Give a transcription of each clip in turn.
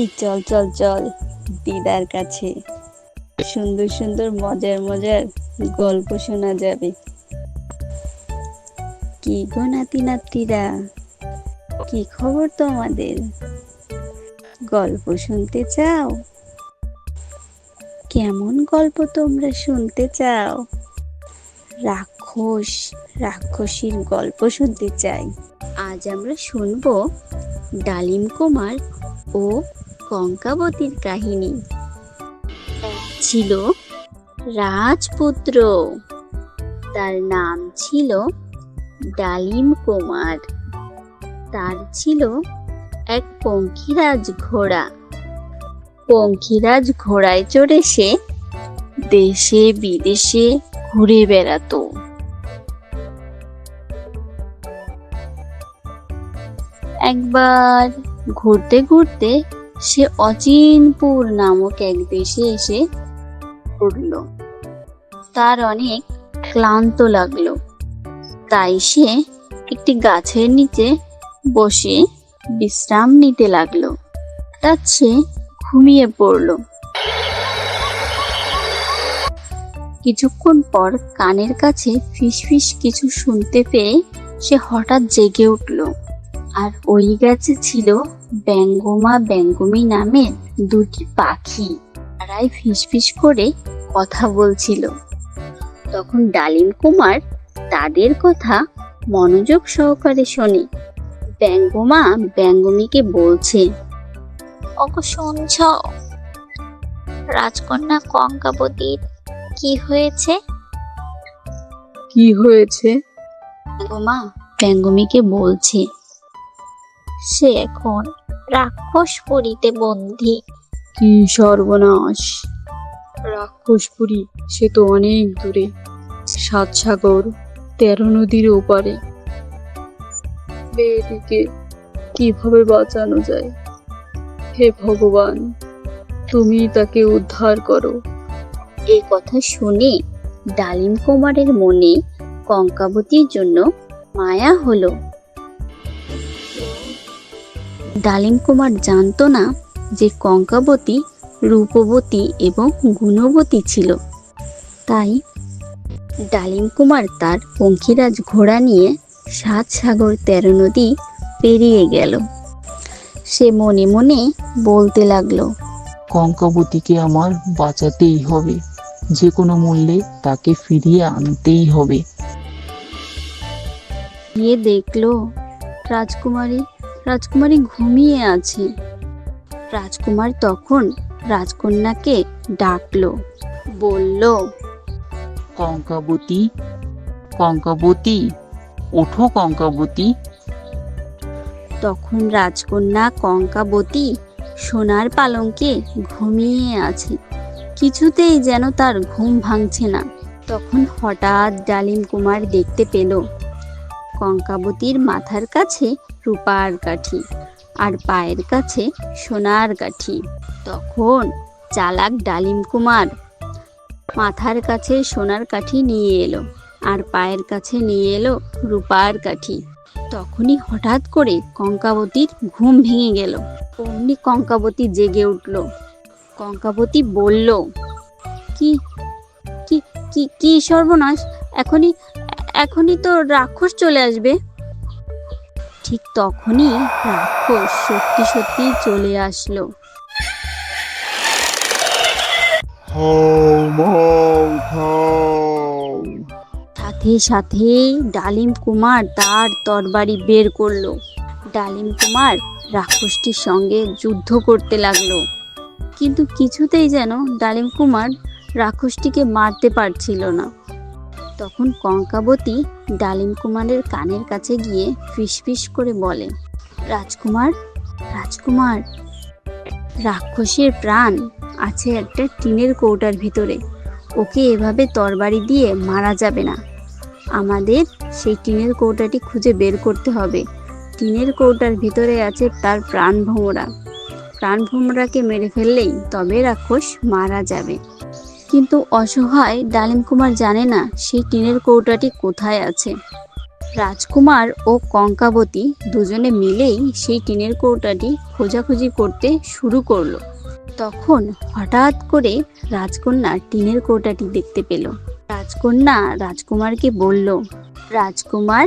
এই চল চল চল, দিদার কাছে। সুন্দর সুন্দর, মজার মজার গল্প শোনা যাবে। কি গো নাতি নাতিরা কি খবর তোমাদের? গল্প শুনতে চাও? কেমন গল্প তোমরা শুনতে চাও? রাক্ষস, রাক্ষসীর গল্প শুনতে চাই। আজ আমরা শুনব ডালিম কুমার ও কঙ্কাবতীর কাহিনী। ছিল রাজপুত্র। তার নাম ছিল ডালিম কুমার। তার ছিল এক পঙ্খিরাজ ঘোড়া। পঙ্খিরাজ ঘোড়ায় চড়ে সে দেশে বিদেশে ঘুরে বেড়াতো। একবার ঘুরতে ঘুরতে সে অচিনপুর নামক এক দেশে এসে উঠল তার অনেক ক্লান্ত লাগল। তাই সে একটি গাছের নিচে বসে বিশ্রাম নিতে লাগল। হঠাৎ সে ঘুমিয়ে পড়ল। কিছুক্ষণ পর কানের কাছে ফিসফিস কিছু শুনতে পেয়ে সে হঠাৎ জেগে উঠল। আর ওই গাছে ছিল ব্যঙ্গমা ব্যঙ্গমী নামের দুটি পাখি। তারাই ফিসফিস করে কথা বলছিল। তখন ডালিম কুমার তাদের কথা মনোযোগ সহকারে শোনে। ব্যঙ্গমা ব্যঙ্গমীকে বলছে ওকে শুনছ? রাজকন্যা কঙ্কাবতীর কি হয়েছে? কি হয়েছে? ব্যঙ্গমা ব্যঙ্গমীকে বলছে সে এখন রাক্ষস পুরীতে বন্দী কি সর্বনাশ। রাক্ষসপুরী সে তো অনেক দূরে। সাত সাগর তেরো নদীর ওপারে। মেয়েটিকে কীভাবে বাঁচানো যায়? হে ভগবান তুমি তাকে উদ্ধার করো। এই কথা শুনে ডালিম কুমারের মনে কঙ্কাবতীর জন্য মায়া হলো। ডালিম কুমার জানতো না যে কঙ্কাবতী রূপবতী এবং গুণবতী ছিল। তাই ডালিম কুমার তার পঙ্খিরাজ ঘোড়া নিয়ে সাত সাগর তেরো নদী পেরিয়ে গেল। সে মনে মনে বলতে লাগল কঙ্কাবতীকে আমার বাঁচাতেই হবে। যে কোনো মূল্যে তাকে ফিরিয়ে আনতেই হবে। গিয়ে দেখল রাজকুমারী রাজকুমারী ঘুমিয়ে আছে। রাজকুমার তখন রাজকন্যাকে ডাকলো বলল কঙ্কাবতী কঙ্কাবতী ওঠো কঙ্কাবতী। তখন রাজকন্যা কঙ্কাবতী সোনার পালঙ্কে ঘুমিয়ে আছে। কিছুতেই যেন তার ঘুম ভাঙছে না। তখন হঠাৎ ডালিম কুমার দেখতে পেল কঙ্কাবতীর মাথার কাছে রূপার কাঠি আর পায়ের কাছে সোনার কাঠি। তখন চালাক ডালিম কুমার মাথার কাছে সোনার কাঠি নিয়ে এলো আর পায়ের কাছে নিয়ে এলো রূপার কাঠি। তখনই হঠাৎ করে কঙ্কাবতীর ঘুম ভেঙে গেল। অমনি কঙ্কাবতী জেগে উঠল। কঙ্কাবতী বলল, কি কি কি সর্বনাশ! এখনই এখনই তো রাক্ষস চলে আসবে। ঠিক তখনই রাক্ষস সত্যি সত্যি চলে আসলো। সাথে সাথে ডালিম কুমার তার তরবারি বের করল। ডালিম কুমার রাক্ষসটির সঙ্গে যুদ্ধ করতে লাগল। কিন্তু কিছুতেই যেন ডালিম কুমার রাক্ষসটিকে মারতে পারছিল না। তখন কঙ্কাবতী ডালিম কুমারের কানের কাছে গিয়ে ফিসফিস করে বলে, রাজকুমার রাজকুমার, রাক্ষসের প্রাণ আছে একটা টিনের কৌটার ভিতরে। ওকে এভাবে তরবারি দিয়ে মারা যাবে না। আমাদের সেই টিনের কৌটাটি খুঁজে বের করতে হবে। টিনের কৌটার ভিতরে আছে তার প্রাণ ভোমরা প্রাণ ভোমরাকে মেরে ফেললেই তবে রাক্ষস মারা যাবে। কিন্তু অসহায় ডালিম কুমার জানে না সেই টিনের কৌটাটি কোথায় আছে। রাজকুমার ও কঙ্কাবতী দুজনে মিলেই সেই টিনের কৌটাটি খোঁজাখুঁজি করতে শুরু করল। তখন হঠাৎ করে রাজকন্যা টিনের কৌটাটি দেখতে পেল। রাজকন্যা রাজকুমারকে বলল, রাজকুমার,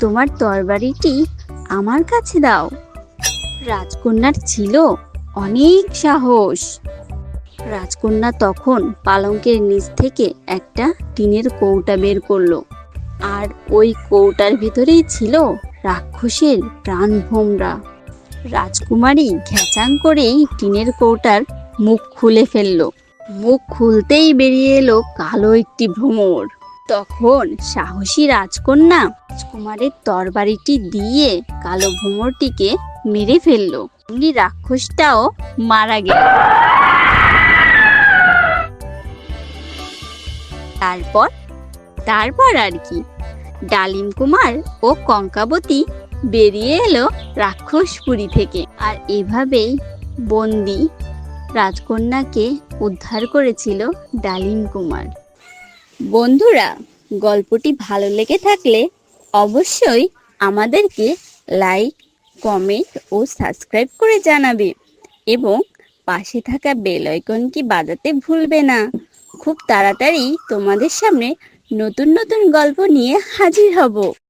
তোমার তরবারিটি আমার কাছে দাও। রাজকন্যার ছিল অনেক সাহস। রাজকন্যা তখন পালঙ্কের নিচ থেকে একটা টিনের কৌটা বের করল। আর ওই কৌটার ভিতরেই ছিল রাক্ষসের প্রাণভোমরা রাজকুমারী ঘ্যাচাং করেই টিনের কৌটার মুখ খুলে ফেলল। মুখ খুলতেই বেরিয়ে এলো কালো একটি ভ্রমর। তখন সাহসী রাজকন্যা রাজকুমারের তরবারিটি দিয়ে কালো ভ্রমরটিকে মেরে ফেলল। এমনি রাক্ষসটাও মারা গেল। তারপর তারপর আর কি। ডালিম কুমার ও কঙ্কাবতী বেরিয়ে এলো রাক্ষসপুরী থেকে। আর এভাবেই বন্দি রাজকন্যাকে উদ্ধার করেছিল ডালিম কুমার। বন্ধুরা, গল্পটি ভালো লেগে থাকলে অবশ্যই আমাদেরকে লাইক, কমেন্ট ও সাবস্ক্রাইব করে জানাবে এবং পাশে থাকা বেল আইকনটি বাজাতে ভুলবে না। খুব তাড়াতাড়ি তোমাদের সামনে নতুন নতুন গল্প নিয়ে হাজির হব।